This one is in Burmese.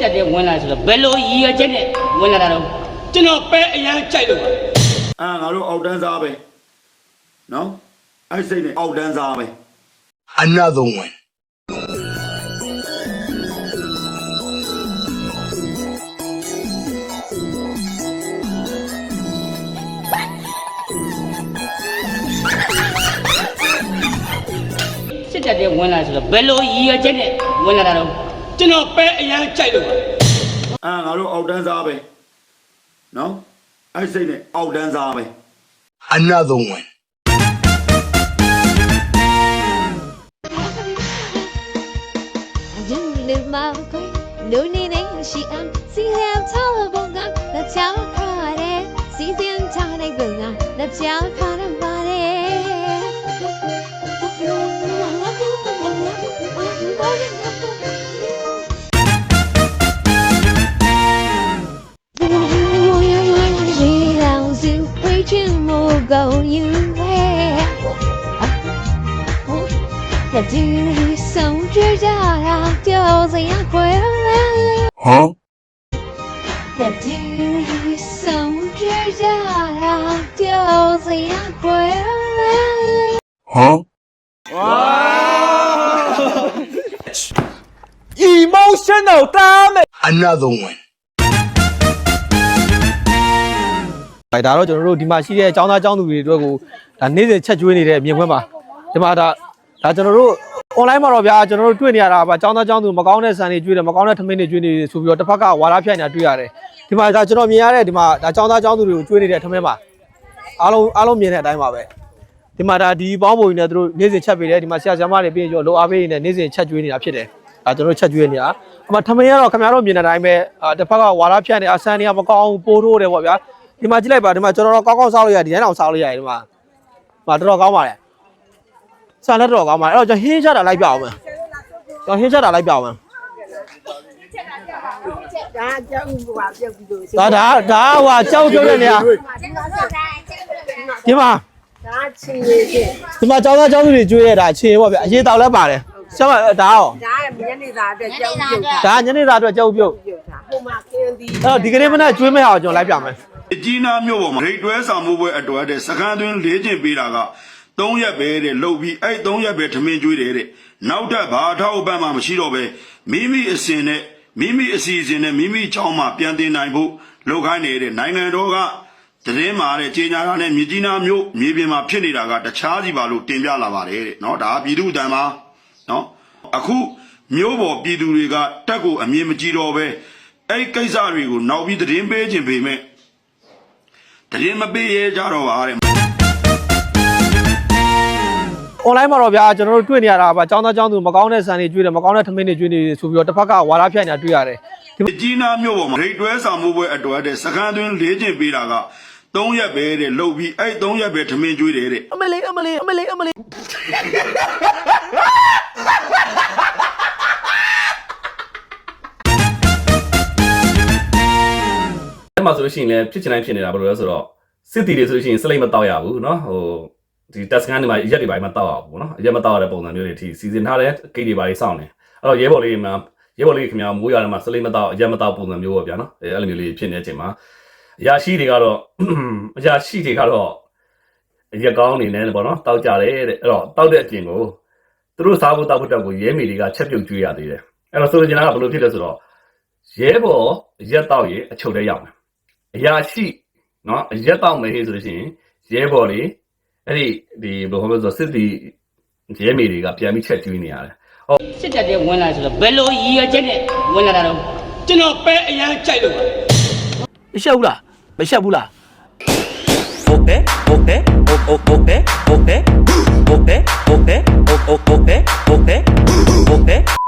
စစ်တပ်တွေဝင်လာဆိုတော့ဘယ်လိုရည်ရွယ်ချက်နဲ့ဝင်လာတာတော့ကျွန်တော်ပဲအရန်ကြိုက်လို့ပါအာငါတို့အောက်တန်းစားပဲနော်အဲ့စိတ်နဲ့အောက်တန်းစားပဲ Another one. စစ်တပ်တွေဝင်လာဆိုတော့ဘယ်လိုရည်ရွယ်ချက်နဲ့ဝင်လာတာတော့ ကျွန်တော်ပဲအရန်ကြိုက်လို့ပါအာငါတို့အောက်တန်းစားပဲနော်အဲ့စိတ်နဲ့အောက်တန်းစားပဲ another one နေမှာကိုလူနေနေရှိအမ်စီဟဲချောဘုံကလက်ချောခါရဲစီစဉ်ချနိုင်ကငါလက်ချောခါ time will go you there. 要只想知道要怎样回来。好。要只想知道要怎样回来。好。哇！Emotional damage. Another one. ဒါဒါတော့ကျွန်တော်တို့ဒီမှာရှိတဲ့ចောင်းသားចောင်းသူတွေအတွက်ကိုဒါနေ့စဉ်ချက်ကျွေးနေတဲ့အမြင်ကွင်းပါဒီမှာဒါဒါကျွန်တော်တို့ online မှာတော့ဗျာကျွန်တော်တို့တွေ့နေရတာပါចောင်းသားចောင်းသူမကောင်းတဲ့ဆန်တွေကျွေးတယ်မကောင်းတဲ့ထမင်းတွေကျွေးနေတယ်ဆိုပြီးတော့တစ်ဖက်ကဝါရဖြန့်နေတာတွေ့ရတယ်ဒီမှာဒါကျွန်တော်မြင်ရတဲ့ဒီမှာဒါចောင်းသားចောင်းသူတွေကိုကျွေးနေတဲ့ထမင်းပါအားလုံးအားလုံးမြင်တဲ့အတိုင်းပါပဲဒီမှာဒါဒီပေါင်းပုံကြီးနဲ့သူတို့နေ့စဉ်ချက်ပေးတယ်ဒီမှာဆရာဆရာမတွေပြင်ကျော်လိုအားပေးနေနေ့စဉ်ချက်ကျွေးနေတာဖြစ်တယ်ဒါကျွန်တော်တို့ချက်ကျွေးနေတာအမထမင်းကတော့ခင်ဗျားတို့မြင်တဲ့အတိုင်းပဲအာတစ်ဖက်ကဝါရဖြန့်နေအဆန်တွေကမကောင်းဘူးပိုးထိုးတယ်ပေါ့ဗျာ ဒီမှာကြည့်လိုက်ပါဒီမှာကျွန်တော်တို့ကောင်းကောင်းစားလို့ရတယ်ဒီတိုင်းအောင်စားလို့ရတယ်ဒီမှာဒီမှာတော်တော်ကောင်းပါတယ်ဆန်လည်းတော်တော်ကောင်းပါတယ်အဲ့တော့ကျွန်တော်ဟင်းချတာလိုက်ပြအောင်မယ်ကျွန်တော်ဟင်းချတာလိုက်ပြအောင်မယ်ဒါကြောက်ဘူးပါပြုတ်ပြီးလို့ဒါဒါဒါဟိုကြောက်ပြုတ်တဲ့နေရာဒီမှာဒါချင်းရည်ချင်းဒီမှာကျောင်းသားကျောင်းသူတွေကျွေးရတာအခြေပေါ့ဗျအရေးတောက်လည်းပါတယ်ဆရာမဒါရောဒါညနေသားအတွက်ကြောက်ပြုတ်တာဒါညနေသားအတွက်ကြောက်ပြုတ်ပြုတ်တာဟိုမှာကင်းသည်အဲ့တော့ဒီကနေ့မနေ့ကျွေးမဲ့အောင်ကျွန်တော်လိုက်ပြမယ် အကြီးနာမျိုးပေါ်မှာရိတ်တွဲဆောင်မှုပွဲအတွက်တဲ့စကန်သွင်းလေးကျင်ပေးတာက3ရက်ပဲတဲ့လှုပ်ပြီးအဲ့3ရက်ပဲထမင်းကျွေးတယ်တဲ့နောက်ထပ်ဘာထောက်ပံ့မှမရှိတော့ပဲမိမိအစဉ်နဲ့မိမိအစီအစဉ်နဲ့မိမိချောင်းမှာပြန်တင်နိုင်ဖို့လုပ်ခိုင်းနေတဲ့နိုင်ငံတော်ကသတင်းမှာတဲ့ကြေညာတာနဲ့မြကြီးနာမျိုးမြေပြင်မှာဖြစ်နေတာကတခြားစီပါလို့တင်ပြလာပါတယ်တဲ့เนาะဒါပြည်သူ့တန်ပါเนาะအခုမျိုးပေါ်ပြည်သူတွေကတက်ကိုအမြင်မကြည့်တော့ပဲအဲ့ကိစ္စတွေကိုနောက်ပြီးသတင်းပေးခြင်းပေမဲ့ တ ရင်မပေးရကြတော့ပါတဲ့ online မှာတော့ဗျာကျွန်တော်တို့တွေ့နေရတာပါကျောင်းသားကျောင်းသူမကောင်းတဲ့ဆန်တွေကျွေးတယ်မကောင်းတဲ့ထမင်းတွေကျွေးနေတယ်ဆိုပြီးတော့တစ်ဖက်ကဝါရဖြန့်နေတာတွေ့ရတယ်ဒီအကြီးနာမျိုးပေါ်မှာရိတ်တွဲဆောင်မှုပွဲအတွက်တဲ့စကန်သွင်းလေးကျင်ပေးတာက3ရက်ပဲတဲ့လှုပ်ပြီးအဲ့3ရက်ပဲထမင်းကျွေးတယ်တဲ့အမလေးအမလေးအမလေးအမလေး လို့ရှိရင်လည်းဖြစ်ချင်တိုင်းဖြစ်နေတာဘယ်လိုလဲဆိုတော့စစ်တီတွေဆိုလို့ရှိရင်စလိတ်မတောက်ရဘူးเนาะဟိုဒီတက်စကန်တွေမှာရက်တွေပိုင်းမတောက်ရဘူးเนาะရက်မတောက်ရတဲ့ပုံစံမျိုးတွေအထိစီစဉ်ထားတဲ့ဂိတ်တွေပိုင်းစောင့်နေအဲ့တော့ရဲဘော်လေးတွေမှာရဲဘော်လေးခင်ဗျာမိုးရတယ်မှာစလိတ်မတောက်ရက်မတောက်ပုံစံမျိုးပေါ့ဗျာเนาะအဲ့လိုမျိုးလေးဖြစ်နေတဲ့အချိန်မှာအရာရှိတွေကတော့ အရာရှိတွေကတော့ရက်ကောင်းနေတယ်ပေါ့เนาะတောက်ကြတယ်တဲ့အဲ့တော့တောက်တဲ့အပြင်ကိုသူတို့စားဖို့တောက်ဖို့တောက်ကိုရဲမေတွေကချက်ပြုတ်ကျွေးရသေးတယ်အဲ့တော့ဆိုလိုချင်တာကဘယ်လိုဖြစ်လဲဆိုတော့ရဲဘော်ရက်တောက်ရင်အချုပ်ထဲရောက်တယ် အရာရှိเนาะအရက်တော့မဟေးဆိုလို့ရှိရင်ရဲဘော်တွေအဲ့ဒီဒီဘယ်လိုလဲဆိုစစ်တီရဲမေတွေကပြန်ပြီးချက်ကျွေးနေရတယ်ဟုတ်စစ်တပ်တွေဝင်လာဆိုတော့ဘယ်လိုရည်ရွယ်ချက်နဲ့ဝင်လာတာတော့ကျွန်တော်ပဲအရန်ကြိုက်လို့ပါမရှက်ဘူးလားမရှက်ဘူးလားဟုတ်ပဲဟုတ်ပဲဟုတ်ဟုတ်ဟုတ်ပဲဟုတ်ပဲဟုတ်ပဲဟုတ်ပဲဟုတ်ပဲဟုတ်ဟုတ်ဟုတ်ပဲဟုတ်ပဲဟုတ်ပဲ